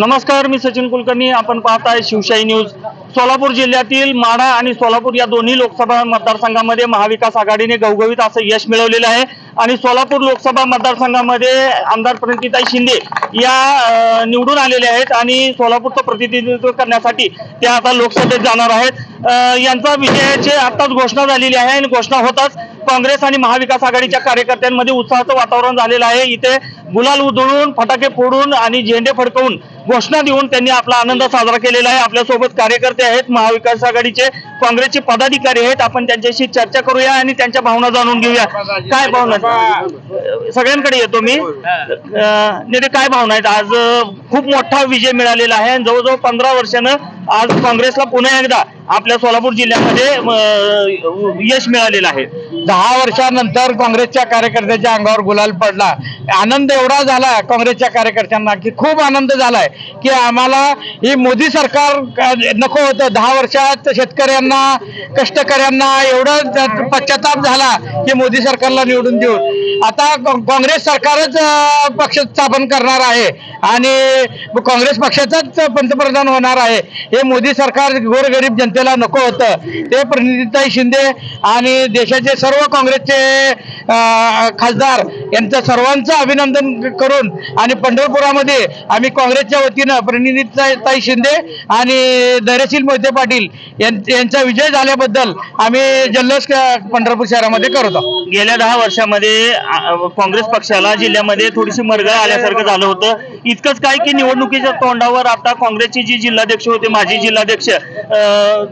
नमस्कार मी सचिन कुलकर्णी. आपण पाहताय शिवशाही न्यूज. सोलापूर जिल्ह्यातील माढा आणि सोलापूर या दोन्ही लोकसभा मतदारसंघामध्ये महाविकास आघाडीने घवघवीत असं यश मिळवलेलं आहे. आणि सोलापूर लोकसभा मतदारसंघामध्ये आमदार प्रणिताई शिंदे या निवडून आलेले आहेत आणि सोलापूरचं प्रतिनिधित्व करण्यासाठी त्या आता लोकसभेत जाणार आहेत. यांचा विजयाची आताच घोषणा झालेली आहे आणि घोषणा होताच काँग्रेस आणि महाविकास आघाडीच्या कार्यकर्त्यांमध्ये उत्साहाचं वातावरण झालेलं आहे. इथे गुलाल उधळून फटाके फोडून आणि झेंडे फडकवून घोषणा देऊन त्यांनी आपला आनंद साजरा केलेला आहे. आपल्यासोबत कार्यकर्ते आहेत महाविकास आघाडीचे काँग्रेसचे पदाधिकारी आहेत. आपण त्यांच्याशी चर्चा करूया आणि त्यांच्या भावना जाणून घेऊया. काय भावना सगळ्यांकडे येतो मी. नेते काय भावना आहेत? आज खूप मोठा विजय मिळालेला आहे आणि जवळजवळ पंधरा वर्षानं आज काँग्रेसला पुन्हा एकदा आपल्या सोलापूर जिल्ह्यामध्ये यश मिळालेलं आहे. दहा वर्षानंतर काँग्रेसच्या कार्यकर्त्याच्या अंगावर गुलाल पडला. आनंद एवढा झाला काँग्रेसच्या कार्यकर्त्यांना की खूप आनंद झालाय की आम्हाला ही मोदी सरकार नको होतं. दहा वर्षात शेतकऱ्यांना कष्टकऱ्यांना एवढं पश्चाताप झाला की मोदी सरकारला निवडून देऊन आता काँग्रेस सरकारच पक्ष स्थापन करणार आहे. आणि काँग्रेस पक्षाचाच पंतप्रधान होणार आहे. हे मोदी सरकार गोरगरीब जनतेला नको होतं. ते प्रणिताई शिंदे आणि देशाचे सर्व काँग्रेसचे खासदार यांचं सर्वांचं अभिनंदन करून आणि पंढरपुरामध्ये आम्ही काँग्रेसच्या वतीनं प्रणिताई शिंदे आणि धैर्यशील मोहिते पाटील यांचा विजय झाल्याबद्दल आम्ही जल्लोष पंढरपूर शहरामध्ये करतो गेल्या दहा वर्षामध्ये काँग्रेस पक्षाला जिल्ह्यामध्ये थोडीशी मरगळ आल्यासारखं झालं होतं. इतकंच काय की निवडणुकीच्या तोंडावर आता काँग्रेसचे जे जिल्हाध्यक्ष होते माजी जिल्हाध्यक्ष अ,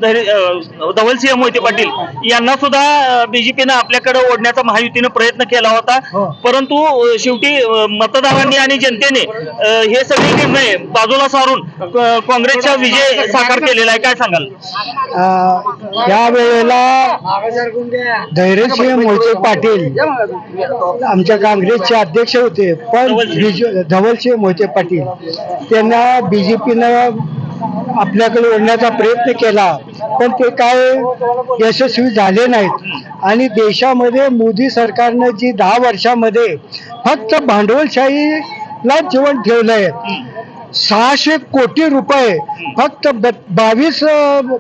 धैर्य- अ, धवलसिंह मोहिते पाटील यांना सुद्धा बीजेपीनं आपल्याकडे ओढण्याचा महायुतीनं प्रयत्न केला होता. परंतु अ, शेवटी मतदारांनी आणि जनतेने हे सगळे निर्णय बाजूला सारून काँग्रेसचा विजय साकार केलेला आहे. काय सांगाल? या वेळेला धैर्यसिंह मोहिते पाटील आमच्या काँग्रेसचे अध्यक्ष होते पण धवलसिंह. बिजू- धवलसिंह पाटील त्यांना बीजेपीनं आपल्याकडे ओढण्याचा प्रयत्न केला पण ते काय यशस्वी झाले नाहीत. आणि देशामध्ये मोदी सरकारनं जी दहा वर्षामध्ये फक्त भांडवलशाहीला जीवन ठेवलंय सहाशे कोटी रुपये फक्त बावीस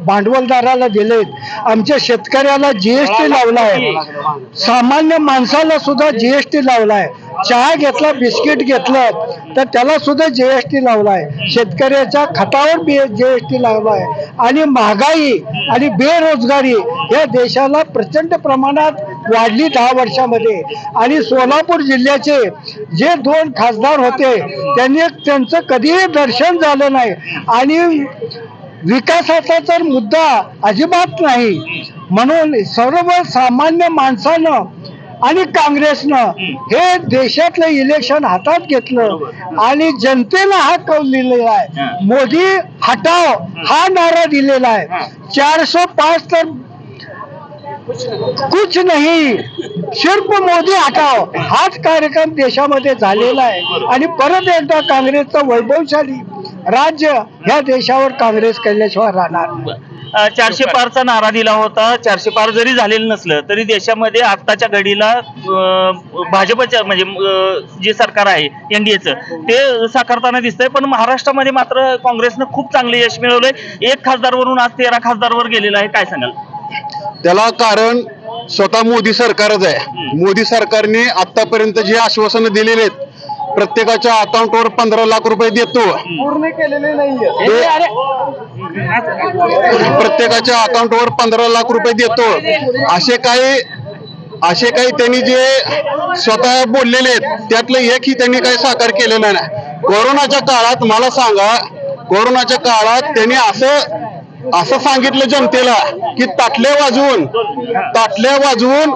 भांडवलदाराला दिलेत. आमच्या शेतकऱ्याला जीएसटी लावलाय. सामान्य माणसाला सुद्धा जीएसटी लावलाय. चहा घेतला बिस्किट घेतलं तर त्याला सुद्धा जीएसटी लावलाय. शेतकऱ्याच्या खतावर जीएसटी लावलाय. आणि महागाई आणि बेरोजगारी या देशाला प्रचंड प्रमाणात वाढली दहा वर्षामध्ये. आणि सोलापूर जिल्ह्याचे जे दोन खासदार होते त्यांनी त्यांचं कधीही दर्शन झालं नाही. आणि विकासाचा तर मुद्दा अजिबात नाही. म्हणून सर्व सामान्य माणसानं आणि काँग्रेसनं हे देशातलं इलेक्शन हातात घेतलं आणि जनतेनं हा कौल दिलेला आहे. मोदी हटाव हा नारा दिलेला आहे. चारशे पाच तर कुछ नाही. सिर्फ मोदी हटाव हाच कार्यक्रम देशामध्ये झालेला आहे. आणि परत एकदा काँग्रेसचं वैभवशाली राज्य ह्या देशावर काँग्रेस केल्याशिवाय राहणार चारशे पारचा नारा दिला होता. चारशे पार जरी झालेलं नसलं तरी देशामध्ये आत्ताच्या घडीला अ, भाजपच्या म्हणजे जे सरकार आहे एनडीएचं ते साकारताना दिसतंय. पण महाराष्ट्रामध्ये मात्र काँग्रेसनं खूप चांगले यश मिळवलंय. एक खासदारवरून आज तेरा खासदारवर गेलेला आहे. काय सांगाल? त्याला कारण स्वतः मोदी सरकारच आहे. मोदी सरकारने आतापर्यंत जे आश्वासनं दिलेले आहेत प्रत्येकाच्या अकाउंटवर पंधरा लाख रुपये देतो. पूर्ण केलेले नाहीये. प्रत्येकाच्या अकाउंटवर पंधरा लाख रुपये देतो. असे काही असे काही त्यांनी जे स्वतः बोललेले आहेत त्यातलं एकही त्यांनी काही साकार केलेलं नाही. कोरोनाच्या काळात मला सांगा कोरोनाच्या काळात त्यांनी असं असं सांगितलं जनतेला की ताटल्या वाजवून ताटल्या वाजवून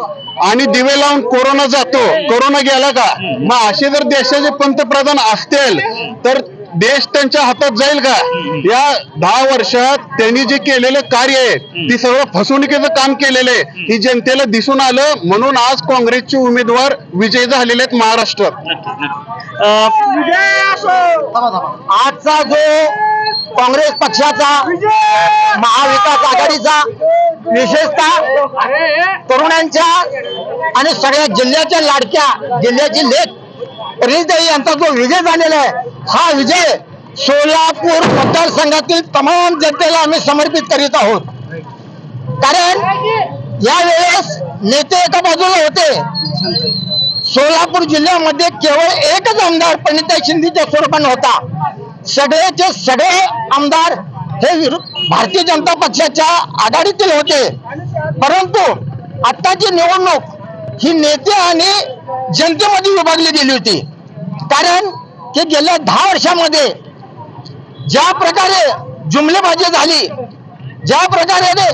आणि दिवे लावून कोरोना जातो. कोरोना गेला का? मग असे जर देशाचे पंतप्रधान असतील तर देश त्यांच्या हातात जाईल का? या दहा वर्षात त्यांनी जे केलेलं कार्य आहे ती सगळं फसवणुकीचं काम केलेलं आहे. ही जनतेला दिसून आलं. म्हणून आज काँग्रेसचे उमेदवार विजयी झालेले आहेत महाराष्ट्रात. आजचा जो काँग्रेस पक्षाचा महाविकास आघाडीचा विशेषतः तरुणांच्या आणि सगळ्या जिल्ह्याच्या लाडक्या जिल्ह्याची लेख परिणिताई यांचा जो विजय झालेला आहे हा विजय सोलापूर मतदारसंघातील तमाम जनतेला आम्ही समर्पित करीत आहोत. कारण यावेळेस नेते एका बाजूला होते. सोलापूर जिल्ह्यामध्ये केवळ एकच आमदार पंडिताई शिंदेच्या स्वरूपाने होता. सगळेचे सगळे आमदार हे भारतीय जनता पक्षाच्या आघाडीतील होते. परंतु आत्ताची निवडणूक ही नेते आणि जनतेमध्ये विभागली गेली होती. कारण की गेल्या दहा वर्षामध्ये ज्या प्रकारे जुमलेबाजी झाली ज्या प्रकारे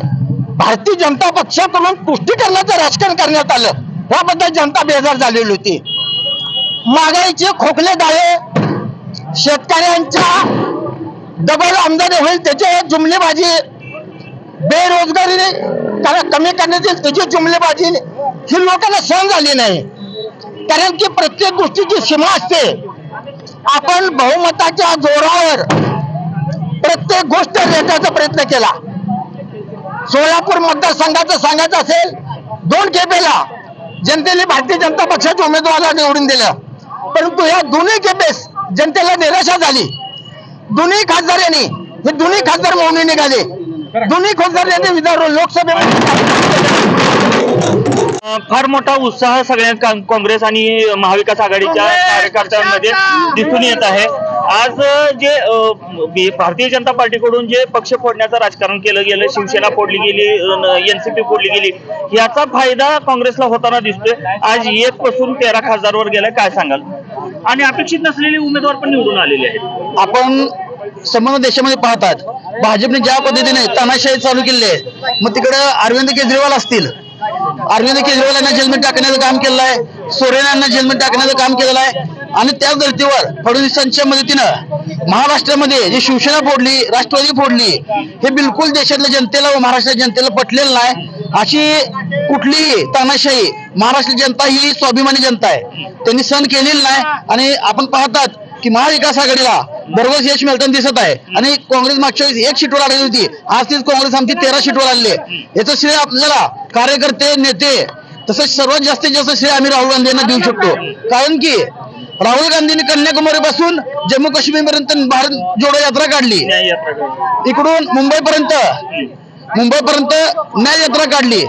भारतीय जनता पक्षाकडून पुष्टीकरणाचं राजकारण करण्यात आलं याबद्दल जनता बेजार झालेली होती. महागाईचे खोकले डाळे शेतकऱ्यांच्या डबल आमदानी होईल त्याचे जुमलेबाजी बेरोजगारी करा- कमी करण्याची त्याची जुमलेबाजी ही लोकांना सहन झाली नाही. कारण की प्रत्येक गोष्टीची सीमा असते. आपण बहुमताच्या जोरावर प्रत्येक गोष्ट रेटायचा प्रयत्न केला. सोलापूर मतदारसंघाचं सांगायचं असेल दोन खेपेला जनतेने भारतीय जनता पक्षाच्या उमेदवाराला निवडून दिलं. परंतु या दोन्ही खेपेस जनतेला निराशा झाली. दोन्ही खासदारांनी हे दोन्ही खासदार मौनी निघाले. दोन्ही खासदारांनी विधान लोकसभेमध्ये फार मोठा उत्साह सगळ्या का- काँग्रेस आणि महाविकास आघाडीच्या कार्यकर्त्यांमध्ये दिसून येत आहे. आज जे भारतीय जनता पार्टीकडून जे पक्ष फोडण्याचं राजकारण केलं गेलं शिवसेना फोडली गेली एनसीपी फोडली गेली याचा फायदा काँग्रेसला होताना दिसतोय. आज एक पासून तेरा खासदारवर गेलाय काय सांगाल? आणि अपेक्षित नसलेले उमेदवार पण निवडून आलेले आहेत. आपण संपूर्ण देशामध्ये पाहतात भाजपने ज्या पद्धतीने तानाशाही चालू केली आहे मग तिकडे अरविंद केजरीवाल असतील. अरविंद केजरीवाल यांना जेलमध्ये टाकण्याचं काम केलेलं आहे सोरेन यांना जेलमध्ये टाकण्याचं काम केलेलं आहे आणि त्याच धर्तीवर फडणवीसांच्या मदतीनं महाराष्ट्रामध्ये जी शिवसेना फोडली राष्ट्रवादी फोडली हे बिलकुल देशातल्या जनतेला व महाराष्ट्राच्या जनतेला पटलेलं नाही. अशी कुठलीही तानाशाही महाराष्ट्र जनता ही स्वाभिमानी जनता आहे. त्यांनी सहन केलेली नाही आणि आपण पाहतात की महाविकास आघाडीला बरोबर यश मिळताना दिसत आहे. आणि काँग्रेस मागच्या वेळेस एक सीटवर आलेली होती. आज तीच काँग्रेस आमची तेरा सीटवर आलेली आहे. याचं श्रेय आपल्याला कार्यकर्ते नेते तसंच सर्वात जास्तीत जास्त श्रेय आम्ही राहुल गांधी यांना देऊ शकतो. कारण की राहुल गांधींनी कन्याकुमारी पासून जम्मू काश्मीर पर्यंत भारत जोडो यात्रा काढली. न्याय यात्रा करून. मुंबईपर्यंत मुंबईपर्यंत न्याय यात्रा काढली.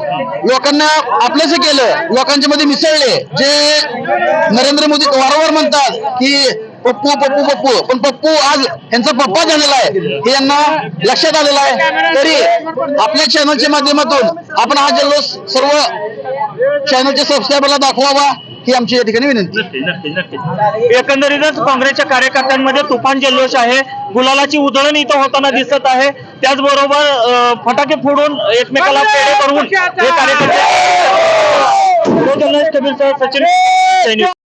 लोकांना आपलंच केलं. लोकांच्या मध्ये मिसळले. जे नरेंद्र मोदी वारंवार म्हणतात की पप्पू पप्पू पप्पू. पण पप्पू आज यांचा पप्पा झालेला आहे. हे यांना लक्षात आलेलं आहे. तरी आपल्या चॅनलच्या माध्यमातून आपण हा जल्लोष सर्व चॅनलच्या सबस्क्रायबरला दाखवावा. ही आमची या ठिकाणी विनंती. नक्की नक्की नक्की एकंदरीतच काँग्रेसच्या कार्यकर्त्यांमध्ये तुफान जल्लोष आहे गुलालाची उधळण इथं होताना दिसत आहे. त्याचबरोबर फटाके फोडून एकमेकाला पेढे करून हे कार्यकर्ते सचिन सैनिक